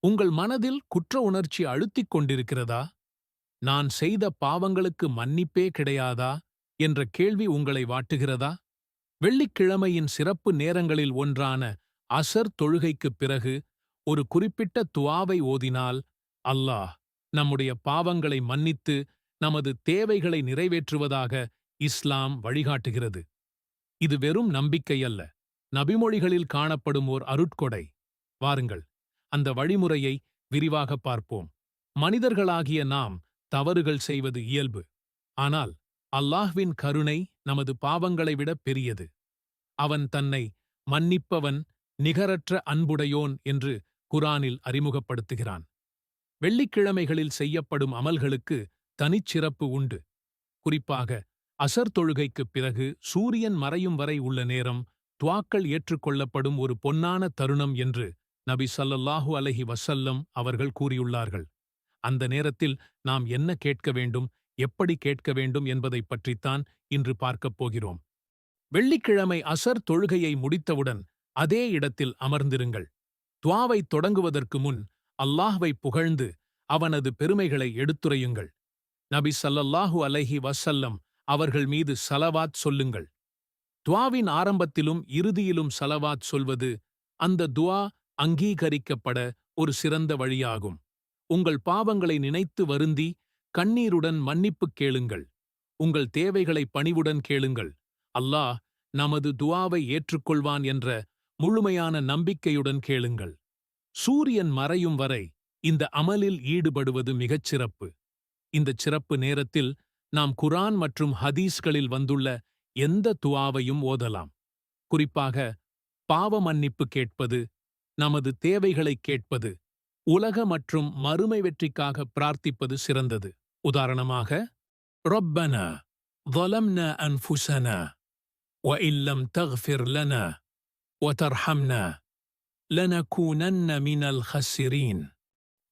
உங்கள் மனதில் குற்ற உணர்ச்சி அழுத்திக் கொண்டிருக்கிறதா? நான் செய்த பாவங்களுக்கு மன்னிப்பே கிடையாதா? என்ற கேள்வி உங்களை வாட்டுகிறதா? வெள்ளிக்கிழமையின் சிறப்பு நேரங்களில் ஒன்றான அசர் தொழுகைக்குப் பிறகு ஒரு குறிப்பிட்ட துவாவை ஓதினால் அல்லாஹ் நம்முடைய பாவங்களை மன்னித்து நமது தேவைகளை நிறைவேற்றுவதாக இஸ்லாம் வழிகாட்டுகிறது. இது வெறும் நம்பிக்கையல்ல. நபிமொழிகளில் காணப்படும் ஓர் அருட்கொடை. வாருங்கள் அந்த வழிமுறையை விரிவாக பார்ப்போம். மனிதர்களாகிய நாம் தவறுகள் செய்வது இயல்பு. ஆனால் அல்லாஹ்வின் கருணை நமது பாவங்களை விட பெரியது. அவன் தன்னை மன்னிப்பவன் நிகரற்ற அன்புடையோன் என்று குரானில் அறிமுகப்படுத்துகிறான். வெள்ளிக்கிழமைகளில் செய்யப்படும் அமல்களுக்கு தனிச்சிறப்பு உண்டு. குறிப்பாக அசர் தொழுகைக்குப் பிறகு சூரியன் மறையும் வரை உள்ள நேரம் துவாக்கள் ஏற்றுக்கொள்ளப்படும் ஒரு பொன்னான தருணம் என்று நபி சல்லல்லாஹு அலஹி வசல்லம் அவர்கள் கூறியுள்ளார்கள். அந்த நேரத்தில் நாம் என்ன கேட்க வேண்டும் எப்படி கேட்க வேண்டும் என்பதைப் பற்றித்தான் இன்று பார்க்கப் போகிறோம். வெள்ளிக்கிழமை அசர் தொழுகையை முடித்தவுடன் அதே இடத்தில் அமர்ந்திருங்கள். துவாவைத் தொடங்குவதற்கு முன் அல்லாஹ்வை புகழ்ந்து அவனது பெருமைகளை எடுத்துரையுங்கள். நபி சல்லல்லாஹு அலைஹி வசல்லம் அவர்கள் மீது சலவாத் சொல்லுங்கள். துவாவின் ஆரம்பத்திலும் இறுதியிலும் சலவாத் சொல்வது அந்த துவா அங்கீகரிக்கப்பட ஒரு சிறந்த வழியாகும். உங்கள் பாவங்களை நினைத்து வருந்தி கண்ணீருடன் மன்னிப்புக் கேளுங்கள். உங்கள் தேவைகளை பணிவுடன் கேளுங்கள். அல்லாஹ் நமது துவாவை ஏற்றுக்கொள்வான் என்ற முழுமையான நம்பிக்கையுடன் கேளுங்கள். சூரியன் மறையும் வரை இந்த அமலில் ஈடுபடுவது மிகச் சிறப்பு. இந்தச் சிறப்பு நேரத்தில் நாம் குரான் மற்றும் ஹதீஸ்களில் வந்துள்ள எந்த துவாவையும் ஓதலாம். குறிப்பாக பாவ மன்னிப்பு கேட்பது நமது தேவைகளைக் கேட்பது உலக மற்றும் மறுமை வெற்றிக்காக பிரார்த்திப்பது சிறந்தது உதாரணமாக ரொப்பன ظلمنا أنفسنا وإن لم تغفر لنا وترحمنا لنكونن من الخاسرين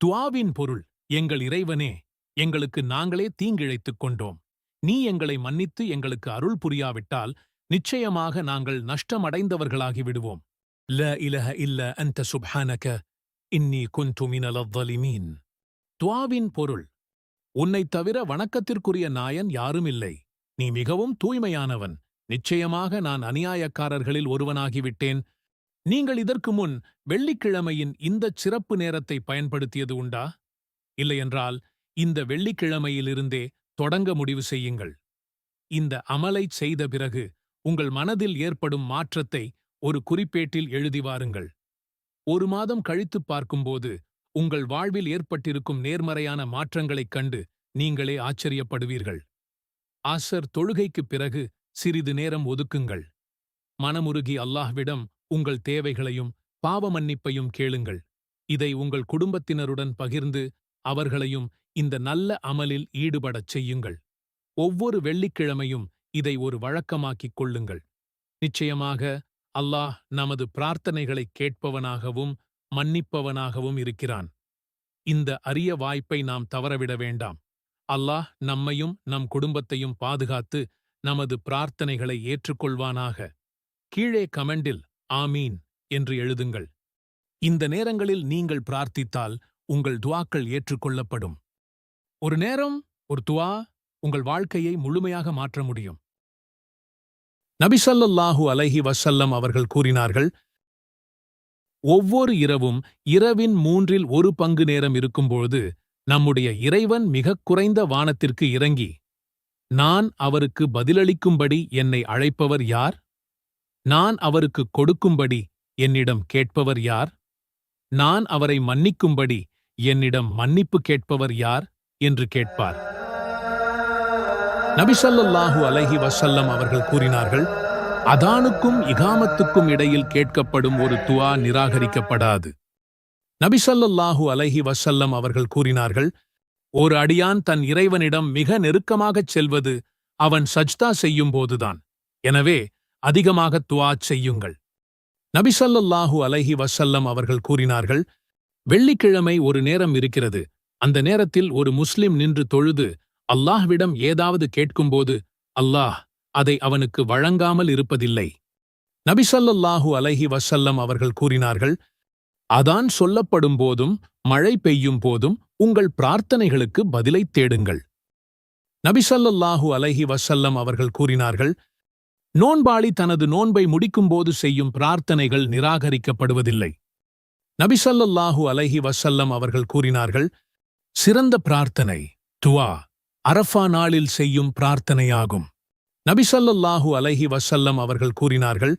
துவாவின் பொருள் எங்கள் இறைவனே எங்களுக்கு நாங்களே தீங்கிழைத்துக் கொண்டோம் நீ எங்களை மன்னித்து எங்களுக்கு அருள் புரியாவிட்டால் நிச்சயமாக நாங்கள் நஷ்டமடைந்தவர்களாகி விடுவோம் ல இலஹ இல்ல அந்த சுப்ஹானக இன்னி குந்து மினல் அவ்வலிமீன் துவாவின் பொருள் உன்னைத் தவிர வணக்கத்திற்குரிய நாயன் யாரும் இல்லை. நீ மிகவும் தூய்மையானவன். நிச்சயமாக நான் அநியாயக்காரர்களில் ஒருவனாகிவிட்டேன். நீங்கள் இதற்கு முன் வெள்ளிக்கிழமையின் இந்தச் சிறப்பு நேரத்தை பயன்படுத்தியது உண்டா? இல்லையென்றால் இந்த வெள்ளிக்கிழமையிலிருந்தே தொடங்க முடிவு செய்யுங்கள். இந்த அமலைச் செய்த பிறகு உங்கள் மனதில் ஏற்படும் மாற்றத்தை ஒரு குறிப்பேட்டில் எழுதி வாருங்கள். ஒரு மாதம் கழித்துப் பார்க்கும்போது உங்கள் வாழ்வில் ஏற்பட்டிருக்கும் நேர்மறையான மாற்றங்களைக் கண்டு நீங்களே ஆச்சரியப்படுவீர்கள். ஆசர் தொழுகைக்குப் பிறகு சிறிது நேரம் ஒதுக்குங்கள். மனமுருகி அல்லாஹ்விடம் உங்கள் தேவைகளையும் பாவ மன்னிப்பையும் கேளுங்கள். இதை உங்கள் குடும்பத்தினருடன் பகிர்ந்து அவர்களையும் இந்த நல்ல அமலில் ஈடுபடச் செய்யுங்கள். ஒவ்வொரு வெள்ளிக்கிழமையும் இதை ஒரு வழக்கமாக்கிக் கொள்ளுங்கள். நிச்சயமாக அல்லாஹ் நமது பிரார்த்தனைகளைக் கேட்பவனாகவும் மன்னிப்பவனாகவும் இருக்கிறான். இந்த அரிய வாய்ப்பை நாம் தவறவிட வேண்டாம். அல்லாஹ் நம்மையும் நம் குடும்பத்தையும் பாதுகாத்து நமது பிரார்த்தனைகளை ஏற்றுக்கொள்வானாக. கீழே கமெண்டில் ஆமீன் என்று எழுதுங்கள். இந்த நேரங்களில் நீங்கள் பிரார்த்தித்தால் உங்கள் துவாக்கள் ஏற்றுக்கொள்ளப்படும். ஒரு நேரம் ஒரு துவா உங்கள் வாழ்க்கையை முழுமையாக மாற்ற முடியும். நபிசல்லாஹு அலைஹி வசல்லம் அவர்கள் கூறினார்கள் ஒவ்வொரு இரவும் இரவின் மூன்றில் ஒரு பங்கு நேரம் இருக்கும்பொழுது நம்முடைய இறைவன் மிகக் குறைந்த வானத்திற்கு இறங்கி நான் அவருக்கு பதிலளிக்கும்படி என்னை அழைப்பவர் யார்? நான் அவருக்கு கொடுக்கும்படி என்னிடம் கேட்பவர் யார்? நான் அவரை மன்னிக்கும்படி என்னிடம் மன்னிப்பு கேட்பவர் யார்? என்று கேட்பார். நபிசல்லாஹு அலஹி வசல்லம் அவர்கள் கூறினார்கள் அதானுக்கும் இகாமத்துக்கும் இடையில் கேட்கப்படும் ஒரு துவா நிராகரிக்கப்படாது. நபிசல்லாஹு அலைஹி வசல்லம் அவர்கள் கூறினார்கள் ஒரு அடியான் தன் இறைவனிடம் மிக நெருக்கமாகச் செல்வது அவன் சஜ்தா செய்யும் போதுதான். எனவே அதிகமாக துவா செய்யுங்கள். நபிசல்லாஹு அலைஹி வசல்லம் அவர்கள் கூறினார்கள் வெள்ளிக்கிழமை ஒரு நேரம் இருக்கிறது. அந்த நேரத்தில் ஒரு முஸ்லிம் நின்று தொழுது அல்லாஹ்விடம் ஏதாவது கேட்கும்போது அல்லாஹ் அதை அவனுக்கு வழங்காமல் இருப்பதில்லை. நபிசல்லாஹு அலைஹி வசல்லம் அவர்கள் கூறினார்கள் அதான் சொல்லப்படும் போதும் மழை பெய்யும் போதும் உங்கள் பிரார்த்தனைகளுக்கு பதிலைத் தேடுங்கள். நபிசல்லாஹு அலைஹி வசல்லம் அவர்கள் கூறினார்கள் நோன்பாளி தனது நோன்பை முடிக்கும்போது செய்யும் பிரார்த்தனைகள் நிராகரிக்கப்படுவதில்லை. நபிசல்லாஹு அலைஹி வசல்லம் அவர்கள் கூறினார்கள் சிறந்த பிரார்த்தனை துவா அரஃபா நாளில் செய்யும் பிரார்த்தனையாகும். நபிசல்லல்லாஹு அலைஹி வசல்லம் அவர்கள் கூறினார்கள்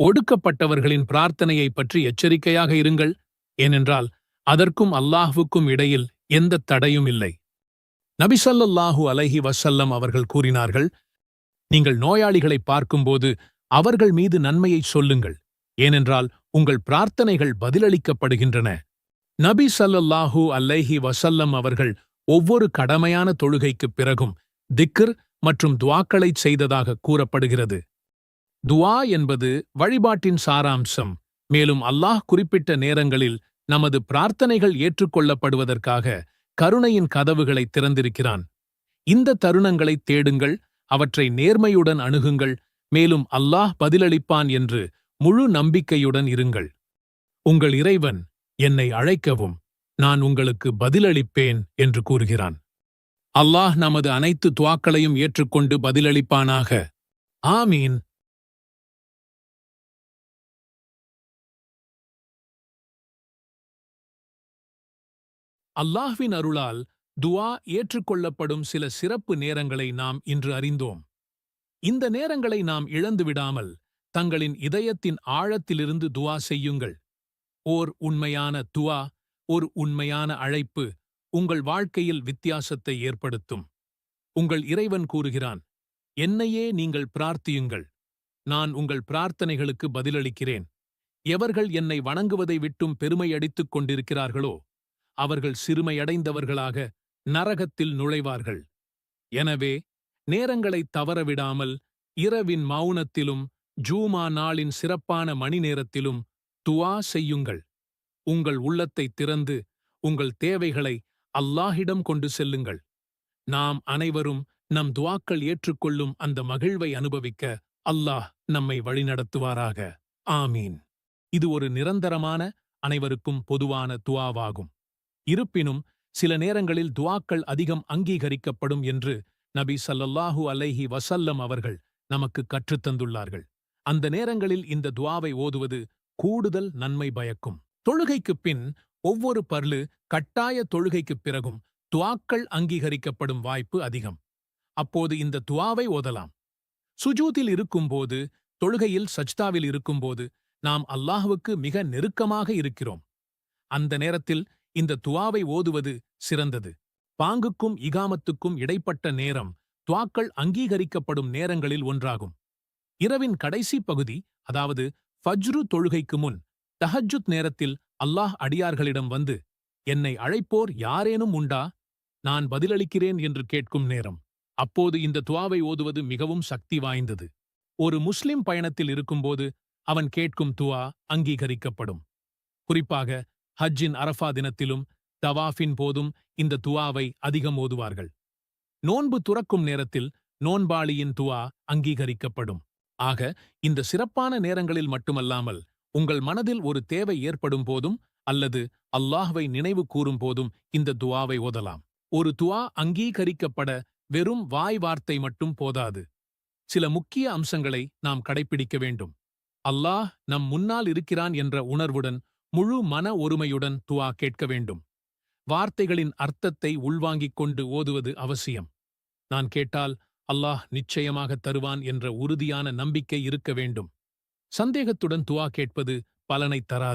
ஒடுக்கப்பட்டவர்களின் பிரார்த்தனையை பற்றி எச்சரிக்கையாக இருங்கள் ஏனென்றால் அதற்கும் அல்லாஹுக்கும் இடையில் எந்த தடையும் இல்லை. நபிசல்லல்லாஹு அலைஹி வசல்லம் அவர்கள் கூறினார்கள் நீங்கள் நோயாளிகளை பார்க்கும்போது அவர்கள் மீது நன்மையை சொல்லுங்கள் ஏனென்றால் உங்கள் பிரார்த்தனைகள் பதிலளிக்கப்படுகின்றன. நபி சல்லல்லாஹூ அல்லைஹி வசல்லம் அவர்கள் ஒவ்வொரு கடமையான தொழுகைக்குப் பிறகும் திக்ர் மற்றும் துவாக்களைச் செய்ததாக கூறப்படுகிறது. துவா என்பது வழிபாட்டின் சாராம்சம். மேலும் அல்லாஹ் குறிப்பிட்ட நேரங்களில் நமது பிரார்த்தனைகள் ஏற்றுக்கொள்ளப்படுவதற்காக கருணையின் கதவுகளை திறந்திருக்கிறான். இந்த தருணங்களை தேடுங்கள் அவற்றை நேர்மையுடன் அணுகுங்கள் மேலும் அல்லாஹ் பதிலளிப்பான் என்று முழு நம்பிக்கையுடன் இருங்கள். உங்கள் இறைவன் என்னை அழைக்கவும். நான் உங்களுக்கு பதிலளிப்பேன் என்று கூறுகிறான். அல்லாஹ் நமது அனைத்து துவாக்களையும் ஏற்றுக்கொண்டு பதிலளிப்பானாக. ஆமீன். அல்லாஹ்வின் அருளால் துவா ஏற்றுக்கொள்ளப்படும் சில சிறப்பு நேரங்களை நாம் இன்று அறிந்தோம். இந்த நேரங்களை நாம் இழந்துவிடாமல் தங்களின் இதயத்தின் ஆழத்திலிருந்து துவா செய்யுங்கள். ஓர் உண்மையான துவா ஒரு உண்மையான அழைப்பு உங்கள் வாழ்க்கையில் வித்தியாசத்தை ஏற்படுத்தும். உங்கள் இறைவன் கூறுகிறான் என்னையே நீங்கள் பிரார்த்தியுங்கள். நான் உங்கள் பிரார்த்தனைகளுக்கு பதிலளிக்கிறேன். எவர்கள் என்னை வணங்குவதை விட்டும் பெருமையடித்துக் கொண்டிருக்கிறார்களோ அவர்கள் சிறுமையடைந்தவர்களாக நரகத்தில் நுழைவார்கள். எனவே நேரங்களைத் தவறவிடாமல் இரவின் மௌனத்திலும் ஜூமா நாளின் சிறப்பான மணி நேரத்திலும் துவா செய்யுங்கள். உங்கள் உள்ளத்தை திறந்து உங்கள் தேவைகளை அல்லாஹிடம் கொண்டு செல்லுங்கள். நாம் அனைவரும் நம் துவாக்கள் ஏற்றுக்கொள்ளும் அந்த மகிழ்வை அனுபவிக்க அல்லாஹ் நம்மை வழிநடத்துவாராக. ஆமீன். இது ஒரு நிரந்தரமான அனைவருக்கும் பொதுவான துவாவாகும். இருப்பினும் சில நேரங்களில் துவாக்கள் அதிகம் அங்கீகரிக்கப்படும் என்று நபி சல்லல்லாஹூ அலைஹி வசல்லம் அவர்கள் நமக்கு கற்றுத்தந்துள்ளார்கள் அந்த நேரங்களில் இந்த துவாவை ஓதுவது கூடுதல் நன்மை பயக்கும். தொழுகைக்குப் பின் ஒவ்வொரு பர்லு கட்டாய தொழுகைக்குப் பிறகும் துவாக்கள் அங்கீகரிக்கப்படும் வாய்ப்பு அதிகம். அப்போது இந்த துவாவை ஓதலாம். சுஜூத்தில் இருக்கும்போது தொழுகையில் சஜ்தாவில் இருக்கும்போது நாம் அல்லாஹுவுக்கு மிக நெருக்கமாக இருக்கிறோம். அந்த நேரத்தில் இந்த துவாவை ஓதுவது சிறந்தது. பாங்குக்கும் இகாமத்துக்கும் இடைப்பட்ட நேரம் துவாக்கள் அங்கீகரிக்கப்படும் நேரங்களில் ஒன்றாகும். இரவின் கடைசி பகுதி அதாவது ஃபஜ்ரு தொழுகைக்கு முன் தஹஜுத் நேரத்தில் அல்லாஹ் அடியார்களிடம் வந்து என்னை அழைப்போர் யாரேனும் உண்டா? நான் பதிலளிக்கிறேன் என்று கேட்கும் நேரம். அப்போது இந்த துவாவை ஓதுவது மிகவும் சக்தி வாய்ந்தது. ஒரு முஸ்லிம் பயணத்தில் இருக்கும்போது அவன் கேட்கும் துவா அங்கீகரிக்கப்படும். குறிப்பாக ஹஜ்ஜின் அரஃபா தினத்திலும் தவாஃபின் போதும் இந்த துவாவை அதிகம் ஓதுவார்கள். நோன்பு துறக்கும் நேரத்தில் நோன்பாளியின் துவா அங்கீகரிக்கப்படும். ஆக இந்த சிறப்பான நேரங்களில் மட்டுமல்லாமல் உங்கள் மனதில் ஒரு தேவை ஏற்படும் போதும் அல்லது அல்லாஹ்வை நினைவு கூறும் போதும் இந்த துவாவை ஓதலாம். ஒரு துவா அங்கீகரிக்கப்பட வெறும் வாய் வார்த்தை மட்டும் போதாது. சில முக்கிய அம்சங்களை நாம் கடைப்பிடிக்க வேண்டும். அல்லாஹ் நம் முன்னால் இருக்கிறான் என்ற உணர்வுடன் முழு மன ஒருமையுடன் துவா கேட்க வேண்டும். வார்த்தைகளின் அர்த்தத்தை உள்வாங்கிக் கொண்டு ஓதுவது அவசியம். நான் கேட்டால் அல்லாஹ் நிச்சயமாக தருவான் என்ற உறுதியான நம்பிக்கை இருக்க வேண்டும். சந்தேகத்துடன் துவா கேட்பது பலனைத் தராது.